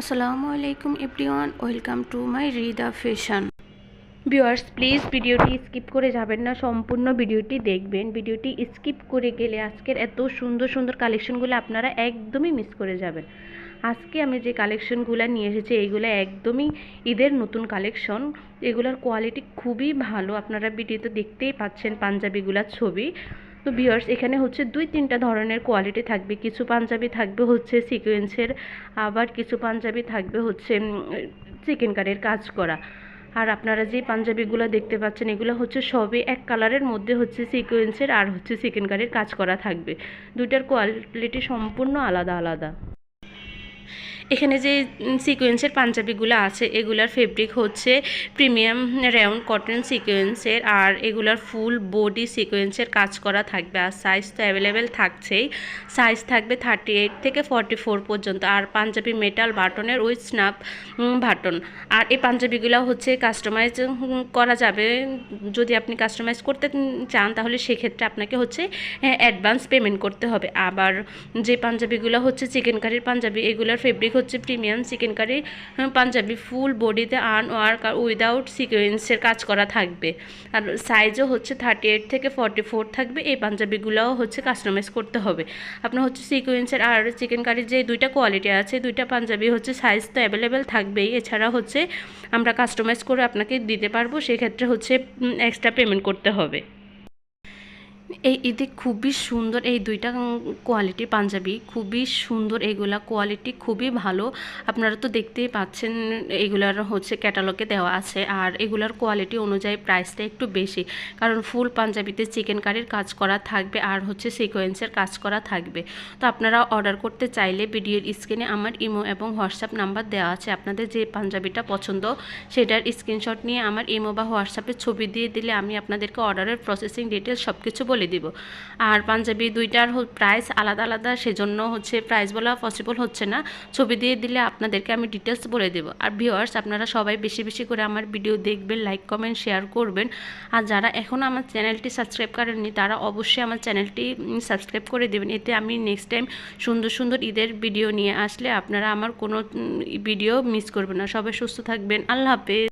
আসসালামু আলাইকুম everyone, welcome to my Rida fashion. Viewers, please ভিডিওটি স্কিপ করে যাবেন না, সম্পূর্ণ ভিডিওটি দেখবেন। ভিডিওটি স্কিপ করে গেলে আজকের এত সুন্দর সুন্দর কালেকশনগুলো আপনারা একদমই মিস করে যাবেন। আজকে আমি যে কালেকশনগুলো নিয়ে এসেছি এইগুলো একদমই ঈদের নতুন কালেকশন। এগুলোর কোয়ালিটি খুবই ভালো, আপনারা ভিডিওতে দেখতেই পাচ্ছেন পাঞ্জাবিগুলার ছবি। তো বিয়ার্স এখানে হচ্ছে দুই তিনটা ধরনের কোয়ালিটি থাকবে। কিছু পাঞ্জাবি থাকবে হচ্ছে সিকোয়েন্সের আবার কিছু পাঞ্জাবি থাকবে হচ্ছে চিকেন কারের কাজ করা। আর আপনারা যে পাঞ্জাবিগুলো দেখতে পাচ্ছেন, এগুলো হচ্ছে সবই এক কালারের মধ্যে হচ্ছে সিকোয়েন্সের আর হচ্ছে চিকেন কারির কাজ করা থাকবে। দুইটার কোয়ালিটি সম্পূর্ণ আলাদা আলাদা। এখানে যে সিকোয়েন্সের পাঞ্জাবিগুলো আছে, এগুলার ফেব্রিক হচ্ছে প্রিমিয়াম রাউন্ড কটন সিকোয়েন্সের আর এগুলার ফুল বডি সিকোয়েন্সের কাজ করা থাকবে। আর সাইজ তো অ্যাভেলেবেল থাকছেই। সাইজ থাকবে থার্টি এইট থেকে ফর্টি ফোর পর্যন্ত। আর পাঞ্জাবি মেটাল বাটনের উইথ স্নাপ বাটন আর এই পাঞ্জাবিগুলো হচ্ছে কাস্টমাইজ করা যাবে। যদি আপনি কাস্টমাইজ করতে চান, তাহলে সেক্ষেত্রে আপনাকে হচ্ছে অ্যাডভান্স পেমেন্ট করতে হবে। আবার যে পাঞ্জাবিগুলো হচ্ছে চিকেন কারির পাঞ্জাবি, এগুলোর ফেব্রিক হচ্ছে premium chikankari panjabi, full বডিতে আন ওয়ার্ক আর উইদাউট সিকোয়েন্সের কাজ করা থাকবে। আর সাইজও হচ্ছে থার্টি এইট থেকে ফর্টি ফোর থাকবে, এই পাঞ্জাবিগুলোও হচ্ছে কাস্টমাইজ করতে হবে। আপনার হচ্ছে সিকোয়েন্সের আর চিকেন কারির যে দুইটা কোয়ালিটি আছে, দুইটা পাঞ্জাবি হচ্ছে সাইজ তো অ্যাভেলেবেল থাকবেই। এছাড়া হচ্ছে আমরা কাস্টমাইজ করে আপনাকে দিতে পারব, সেক্ষেত্রে হচ্ছে এক্সট্রা পেমেন্ট করতে হবে। এই ঈদে খুবই সুন্দর, এই দুইটা কোয়ালিটির পাঞ্জাবি খুবই সুন্দর, এগুলা কোয়ালিটি খুবই ভালো। আপনারা তো দেখতেই পাচ্ছেন, এগুলার হচ্ছে ক্যাটালগে দেওয়া আছে আর এগুলার কোয়ালিটি অনুযায়ী প্রাইসটা একটু বেশি। কারণ ফুল পাঞ্জাবিতে চিকেন কারির কাজ করা থাকবে আর হচ্ছে সিকোয়েন্সের কাজ করা থাকবে। তো আপনারা অর্ডার করতে চাইলে ভিডিওর স্ক্রিনে আমার ইমো এবং হোয়াটসঅ্যাপ নাম্বার দেওয়া আছে। আপনাদের যে পাঞ্জাবিটা পছন্দ সেটার স্ক্রিনশট নিয়ে আমার ইমো বা হোয়াটসঅ্যাপে ছবি দিয়ে দিলে আমি আপনাদেরকে অর্ডারের প্রসেসিং ডিটেলস সব কিছু বলে দিব। আর পাঞ্জাবি দুইটার প্রাইস আলাদা আলাদা, সেজন্য হচ্ছে প্রাইস বলা পসিবল হচ্ছে না। ছবি দিয়ে দিলে আপনাদেরকে আমি ডিটেলস বলে দেব। আর ভিওয়ার্স আপনারা সবাই বেশি বেশি করে আমার ভিডিও দেখবেন লাইক কমেন্ট শেয়ার করবেন। আর যারা এখনও আমার চ্যানেলটি সাবস্ক্রাইব করেননি, তারা অবশ্যই আমার চ্যানেলটি সাবস্ক্রাইব করে দেবেন। এতে আমি নেক্সট টাইম সুন্দর সুন্দর ঈদের ভিডিও নিয়ে আসলে আপনারা আমার কোনো ভিডিও মিস করবেন না। সবাই সুস্থ থাকবেন। আল্লাহ হাফেজ।